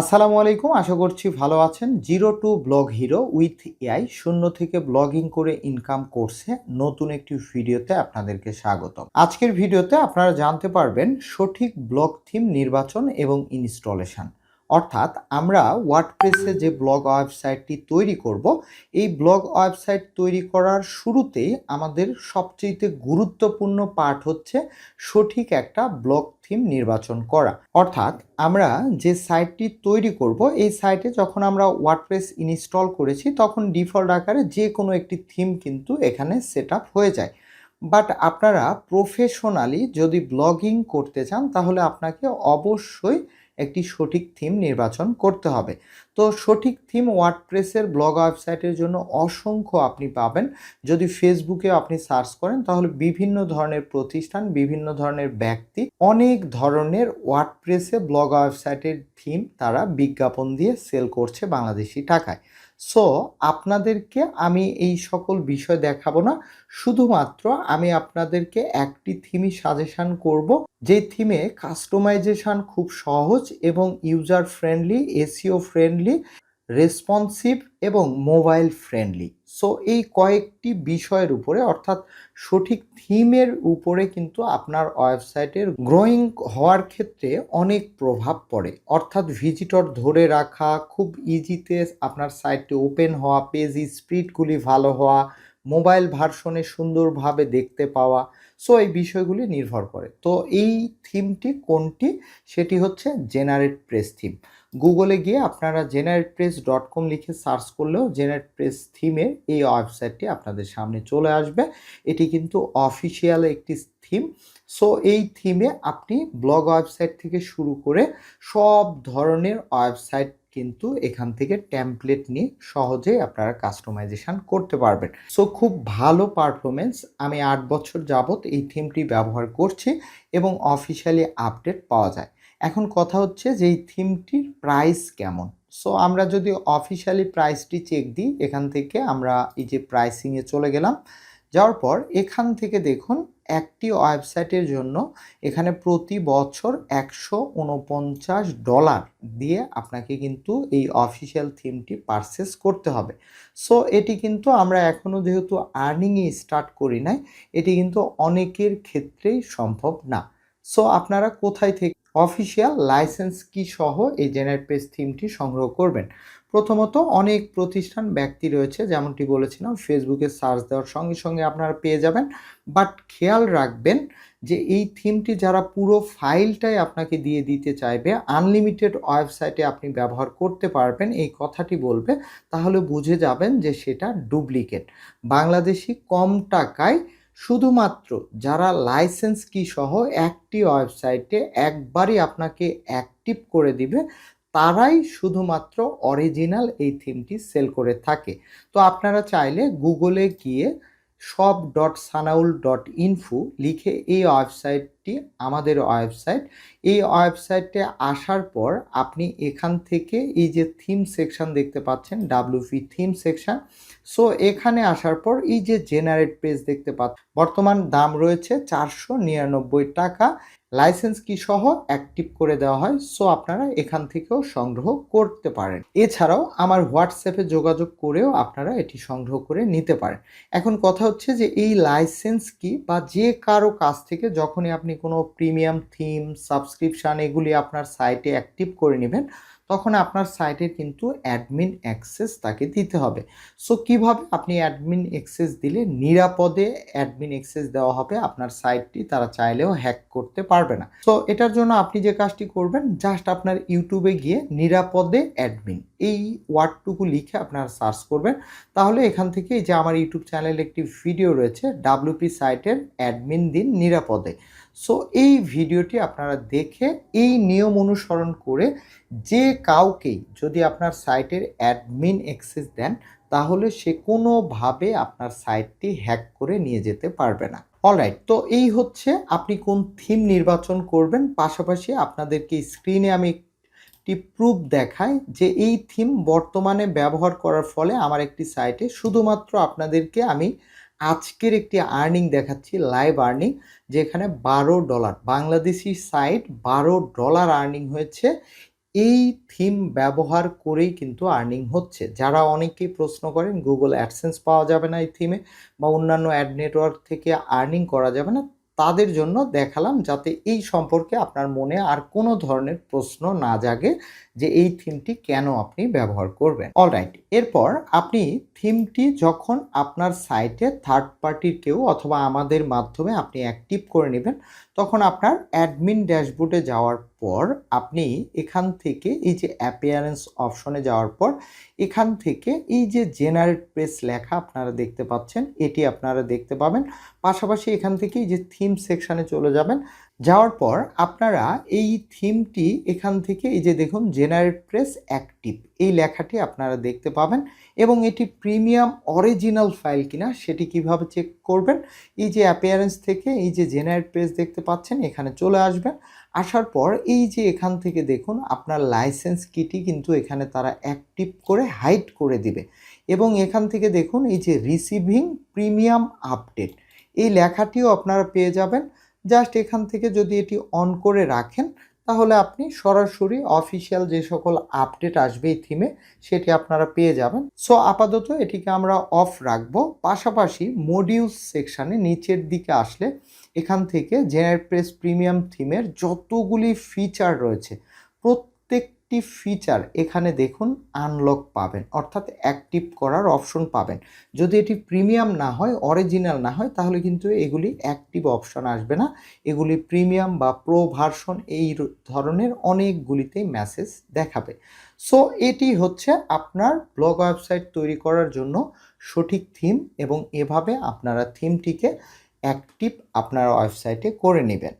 আসসালামু আলাইকুম, আশা করছি ভালো আছেন। Zero to blog hero with AI, শূন্য থেকে ব্লগিং করে ইনকাম করছে নতুন একটি ভিডিওতে আপনাদেরকে স্বাগত আজকের ভিডিওতে আপনারা জানতে পারবেন সঠিক ব্লগ থিম নির্বাচন এবং ইনস্টলেশন। অর্থাৎ আমরা ওয়ার্ডপ্রেসে যে ব্লগ ওয়েবসাইটটি তৈরি করব, এই ব্লগ ওয়েবসাইট তৈরি করার শুরুতেই আমাদের সবচেয়ে গুরুত্বপূর্ণ পার্ট হচ্ছে সঠিক একটা ব্লগ থিম নির্বাচন করা। অর্থাৎ আমরা যে সাইটটি তৈরি করব, এই সাইটে যখন আমরা ওয়ার্ডপ্রেস ইনস্টল করেছি, তখন ডিফল্ট আকারে যে কোনো একটি থিম কিন্তু এখানে সেট হয়ে যায়। বাট আপনারা প্রফেশনালি যদি ব্লগিং করতে চান, তাহলে আপনাকে অবশ্যই একটি সঠিক থিম নির্বাচন করতে হবে। তো সঠিক থিম ওয়ার্ডপ্রেসের ব্লগ ওয়েবসাইটের জন্য অসংখ্য আপনি পাবেন। যদি ফেসবুকে আপনি সার্চ করেন, তাহলে বিভিন্ন ধরনের প্রতিষ্ঠান, বিভিন্ন ধরনের ব্যক্তি, অনেক ধরনের ওয়ার্ডপ্রেসে ব্লগ ওয়েবসাইটের থিম তারা বিজ্ঞাপন দিয়ে সেল করছে বাংলাদেশি টাকায়। সো আপনাদেরকে আমি এই সকল বিষয় দেখাবো না। শুধুমাত্র আমি আপনাদেরকে একটি থিমই সাজেশান করব। যে থিমে কাস্টমাইজেশন খুব সহজ এবং user friendly SEO friendly responsive এবং মোবাইল ফ্রেন্ডলি সো এই কয়েকটি বিষয়ের উপরে, অর্থাৎ সঠিক থিমের উপরে কিন্তু আপনার ওয়েবসাইটের গ্রোয়িং হওয়ার ক্ষেত্রে অনেক প্রভাব পড়ে। অর্থাৎ ভিজিটর ধরে রাখা, খুব ইজিতে আপনার সাইটটি ওপেন হওয়া পেজ স্পিডগুলি ভালো হওয়া মোবাইল ভার্সনে সুন্দরভাবে দেখতে পাওয়া সো এই বিষয়গুলি নির্ভর করে। তো এই থিমটি কোনটি? সেটি হচ্ছে জেনারেট প্রেস থিম গুগলে গিয়ে আপনারা জেনারেট প্রেস ডট কম লিখে সার্চ করলেও জেনারেট প্রেস থিমের এই ওয়েবসাইটটি আপনাদের সামনে চলে আসবে। এটি কিন্তু অফিসিয়াল একটি থিম সো এই থিমে আপনি ব্লগ ওয়েবসাইট থেকে শুরু করে সব ধরনের ওয়েবসাইট কিন্তু এখান থেকে ট্যাম্পলেট নিয়ে সহজেই আপনারা কাস্টমাইজেশন করতে পারবেন। সো খুব ভালো পারফরমেন্স আমি আট বছর যাবত এই থিমটি ব্যবহার করছি এবং অফিসিয়ালি আপডেট পাওয়া যায়। এখন কথা হচ্ছে যে এই থিমটির প্রাইস কেমন? সো আমরা যদি অফিসিয়ালি প্রাইসটি চেক দিই, এখান থেকে আমরা এই যে প্রাইসিংয়ে চলে গেলাম। যাওয়ার পর এখান থেকে দেখুন একটি ওয়েবসাইটের জন্য এখানে প্রতি বছর একশো উনপঞ্চাশ ডলার দিয়ে আপনাকে কিন্তু এই অফিসিয়াল থিমটি পারচেস করতে হবে। সো এটি কিন্তু আমরা এখনও যেহেতু আর্নিংয়ে স্টার্ট করি নাই, এটি কিন্তু অনেকের ক্ষেত্রেই সম্ভব না। সো আপনারা কোথায় থেকে অফিসিয়াল লাইসেন্স কি সহ এই জেনারেট পেজ থিমটি সংগ্রহ করবেন? প্রথমত অনেক প্রতিষ্ঠান ব্যক্তি রয়েছে, যেমনটি বলেছিলাম ফেসবুকে সার্চ দেওয়ার সঙ্গে সঙ্গে আপনারা পেয়ে যাবেন। বাট খেয়াল রাখবেন যে এই থিমটি যারা পুরো ফাইলটাই আপনাকে দিয়ে দিতে চাইবে আনলিমিটেড ওয়েবসাইটে আপনি ব্যবহার করতে পারবেন, এই কথাটি বলবে, তাহলে বুঝে যাবেন যে সেটা ডুপ্লিকেট বাংলাদেশি কম টাকায় শুধুমাত্র যারা লাইসেন্স কি সহ একটি ওয়েবসাইটে একবারই আপনাকে অ্যাক্টিভ করে দিবে তারাই শুধুমাত্র অরিজিনাল এই থিমটি সেল করে থাকে। তো আপনারা চাইলে গুগলে গিয়ে সব ডট সানাউল ডট ইনফু লিখে এই ওয়েবসাইটটি আমাদের ওয়েবসাইট এই ওয়েবসাইটে আসার পর আপনি এখান থেকে এই যে থিম সেকশন দেখতে পাচ্ছেন ডাব্লিউপি থিম সেকশন সো এখানে আসার পর এই যে জেনারেট পেজ দেখতে পাচ্ছেন, বর্তমান দাম রয়েছে চারশো নিরানব্বই টাকা। লাইসেন্স কি সহ অ্যাক্টিভ করে দেওয়া হয় সো আপনারা এখান থেকেও সংগ্রহ করতে পারেন। এছাড়াও আমার হোয়াটসঅ্যাপে যোগাযোগ করেও আপনারা এটি সংগ্রহ করে নিতে পারেন। এখন কথা হচ্ছে যে এই লাইসেন্স কি বা যে কারও কাছ থেকে যখনই আপনি কোনো প্রিমিয়াম থিম সাবস্ক্রিপশান এগুলি আপনার সাইটে অ্যাক্টিভ করে নেবেন তখন আপনার সাইটের কিন্তু অ্যাডমিন অ্যাক্সেস তাকে দিতে হবে। সো কীভাবে আপনি অ্যাডমিন অ্যাক্সেস দিলে নিরাপদে অ্যাডমিন অ্যাক্সেস দেওয়া হবে আপনার সাইটটি তারা চাইলেও হ্যাক করতে পারবে না। সো এটার জন্য আপনি যে কাজটি করবেন জাস্ট আপনার ইউটিউবে গিয়ে নিরাপদে অ্যাডমিন এই ওয়ার্ডটুকু লিখে আপনারা সার্চ করবেন। তাহলে এখান থেকে যে আমার ইউটিউব চ্যানেলে একটি ভিডিও রয়েছে ডাব্লিউপি সাইটের অ্যাডমিন দিন নিরাপদে। সো এই ভিডিওটি আপনারা দেখে, এই নিয়ম অনুসরণ করে যে কাউকেই যদি আপনার সাইটের অ্যাডমিন অ্যাক্সেস দেন, তাহলে সে কোনোভাবে আপনার সাইটটি হ্যাক করে নিয়ে যেতে পারবে না। অলরাইট তো এই হচ্ছে আপনি কোন থিম নির্বাচন করবেন। পাশাপাশি আপনাদেরকে স্ক্রিনে আমি একটি প্রুফ দেখাই যে এই থিম বর্তমানে ব্যবহার করার ফলে আমার একটি সাইটে শুধুমাত্র আপনাদেরকে আমি আজকের একটি আর্নিং দেখাচ্ছি লাইভ আর্নিং যেখানে বারো ডলার বাংলাদেশি সাইট বারো ডলার আর্নিং হয়েছে। এই থিম ব্যবহার করেই কিন্তু আর্নিং হচ্ছে। যারা অনেকেই প্রশ্ন করেন গুগল অ্যাডসেন্স পাওয়া যাবে না এই থিমে বা অন্যান্য অ্যাড নেটওয়ার্ক থেকে আর্নিং করা যাবে না তাদের জন্য দেখালাম যাতে এই সম্পর্কে আপনার মনে আর কোনো ধরনের প্রশ্ন না জাগে যে এই থিমটি কেন আপনি ব্যবহার করবেন। অলরাইট এরপর আপনি থিমটি যখন আপনার সাইটে থার্ড পার্টির কেউ অথবা আমাদের মাধ্যমে আপনি অ্যাক্টিভ করে নেবেন, তখন আপনার অ্যাডমিন ড্যাশবোর্ডে যাওয়ার পর আপনি এখান থেকে এই যে অ্যাপিয়ারেন্স অপশনে যাওয়ার পর এখান থেকে এই যে জেনারেট প্রেস লেখা আপনারা দেখতে পাচ্ছেন, এটি আপনারা দেখতে পাবেন। পাশাপাশি এখান থেকে এই যে থিম সেকশানে চলে যাবেন। যাওয়ার পর আপনারা এই থিমটি এখান থেকে এই যে দেখুন জেনারেট প্রেস অ্যাক্টিভ এই লেখাটি আপনারা দেখতে পাবেন এবং এটি প্রিমিয়াম অরিজিনাল ফাইল কিনা সেটি কীভাবে চেক করবেন, এই যে অ্যাপিয়ারেন্স থেকে এই যে জেনারেট প্রেস দেখতে পাচ্ছেন, এখানে চলে আসবেন। আসার পর এই যে এখান থেকে দেখুন, আপনার লাইসেন্স কিটি কিন্তু এখানে তারা অ্যাক্টিভ করে হাইড করে দিবে। এবং এখান থেকে দেখুন, এই যে রিসিভিং প্রিমিয়াম আপডেট এই লেখাটিও আপনারা পেয়ে যাবেন। জাস্ট এখান থেকে যদি এটি অন করে রাখেন তাহলে আপনি সরাসরি অফিসিয়াল যে সকল আপডেট আসবে এই থিমে সেটি আপনারা পেয়ে যাবেন। সো আপাতত এটিকে আমরা অফ রাখব। পাশাপাশি মডিউলস সেকশানে নিচের দিকে আসলে এখান থেকে জেনারেট প্রেস প্রিমিয়াম থিমের যতগুলি ফিচার রয়েছে প্রত্যেকটি ফিচার এখানে দেখুন আনলক পাবেন, অর্থাৎ অ্যাক্টিভ করার অপশন পাবেন। যদি এটি প্রিমিয়াম না হয় অরিজিনাল না হয়, তাহলে কিন্তু এগুলি অ্যাক্টিভ অপশন আসবে না। এগুলি প্রিমিয়াম বা প্রো ভার্সন এই ধরনের অনেকগুলিতেই মেসেজ দেখাবে। সো এটি হচ্ছে আপনার ব্লগ ওয়েবসাইট তৈরি করার জন্য সঠিক থিম এবং এভাবে আপনারা থিমটিকে অ্যাক্টিভ আপনার ওয়েবসাইটে করে নেবেন।